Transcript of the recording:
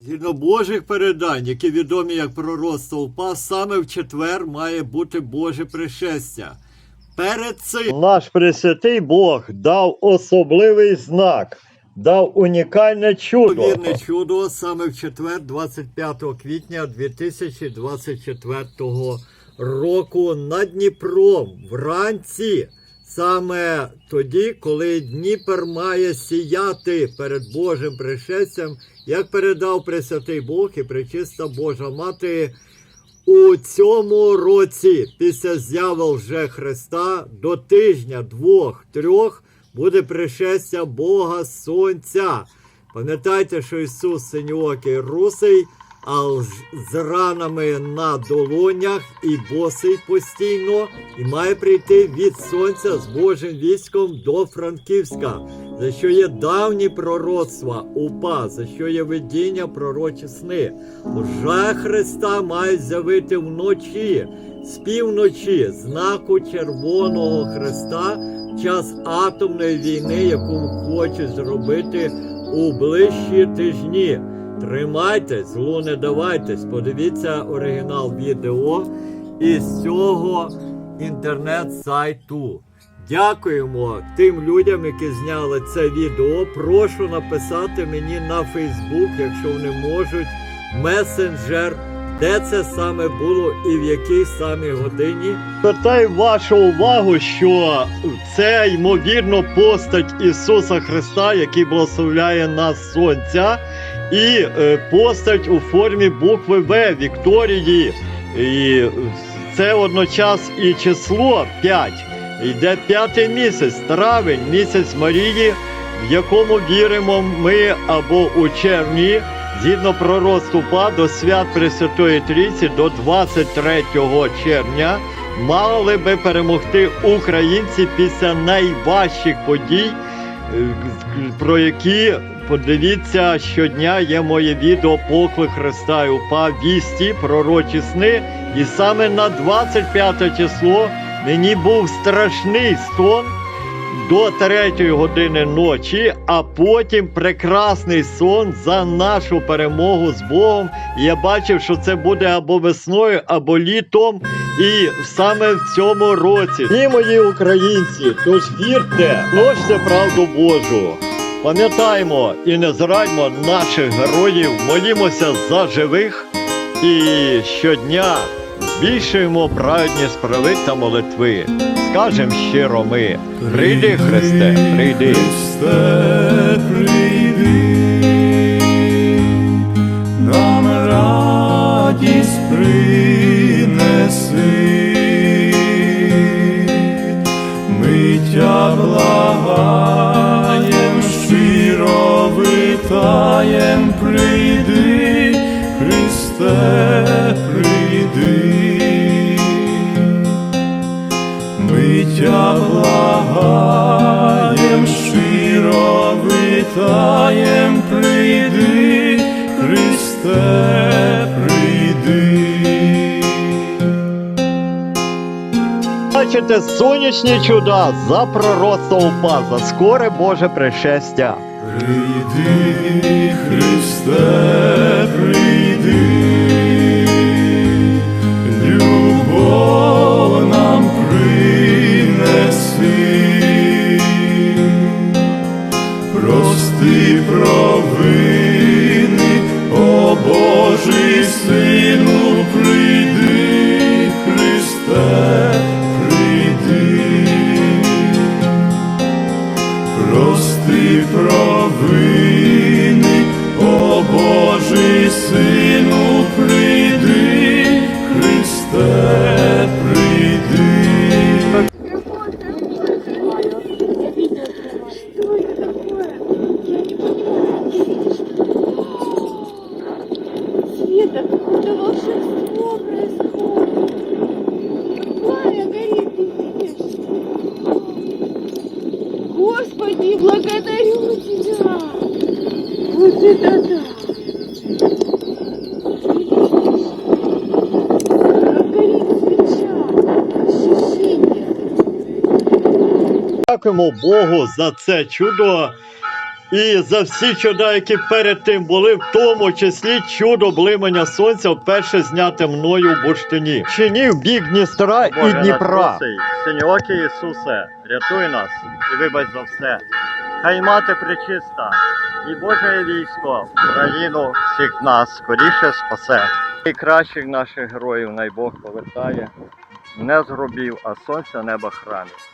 Згідно Божих передань, які відомі як пророцтво упа, саме в четвер має бути Боже пришестя. Перед цим Наш Пресвятий Бог дав особливий знак, дав унікальне чудо. вірне чудо саме в четвер, 25 квітня 2024 року над Дніпром вранці. Саме тоді, коли Дніпер має сіяти перед Божим пришестям, як передав Пресвятий Бог і Пречиста Божа Мати у цьому році, після зяви вже Христа, до тижня, двох, трьох буде пришестя Бога Сонця. Пам'ятайте, що Ісус синьоокий русий, а з- ранами на долонях і босий постійно, і має прийти від сонця з Божим військом до Франківська, за що є давні пророцтва упа, за що є видіння пророчі сни. Уже Христа мають з'явити вночі, з півночі, знаку Червоного Христа, в час атомної війни, яку хочуть зробити у ближчі тижні. Тримайтесь, злу не давайтесь, подивіться оригінал відео із цього інтернет-сайту. Дякуємо тим людям, які зняли це відео. Прошу написати мені на Фейсбук, якщо вони можуть, месенджер, де це саме було і в якій саме годині. Звертаю вашу увагу, що це ймовірно постать Ісуса Христа, який благословляє нас Сонця, і е, постать у формі букви В Вікторії. І це одночас і число 5. Йде п'ятий місяць, травень, місяць Марії, в якому віримо ми або у червні, згідно пророцтву ПА до свят Пресвятої Трійці до 23 червня мали би перемогти українці після найважчих подій, е, про які подивіться щодня є моє відео Поклик Христа і УПА вісті, пророчі сни. І саме на 25 число мені був страшний сон до 3 години ночі, а потім прекрасний сон за нашу перемогу з Богом. І Я бачив, що це буде або весною, або літом, і саме в цьому році. Ні, мої українці, тож вірте, носьте правду Божу. Пам'ятаймо і не зрадьмо наших героїв, молімося за живих і щодня збільшуємо праведні справи та молитви. Скажем щиро ми, прийди, Христе, прийди. Христе, прийди, нам радість принеси, витаєм, прийди, Христе, прийди. Ми тя благаєм, щиро витаєм, прийди, Христе, прийди. Бачите сонячні чуда за пророцтво упа, за скоре Боже пришестя. Прийди, Христе, прийди, любов нам принеси, прости провини, Божий Сину, прийди, Христе, прийди. Света, какое-то волшебство происходит. Пламя горит, видишь? Господи, благодарю тебя. Вот это да. Дякуємо Богу за це чудо. І за всі чуда, які перед тим були, в тому числі чудо блимання сонця вперше зняте мною в бурштині. Чині в бік Дністра і Дніпра. Синьоокий Ісусе, рятуй нас і вибач за все. Хай мати причиста, і Боже військо, Україну всіх нас скоріше спасе. Найкращих наших героїв най Бог повертає, не з гробів, а сонця неба храмів.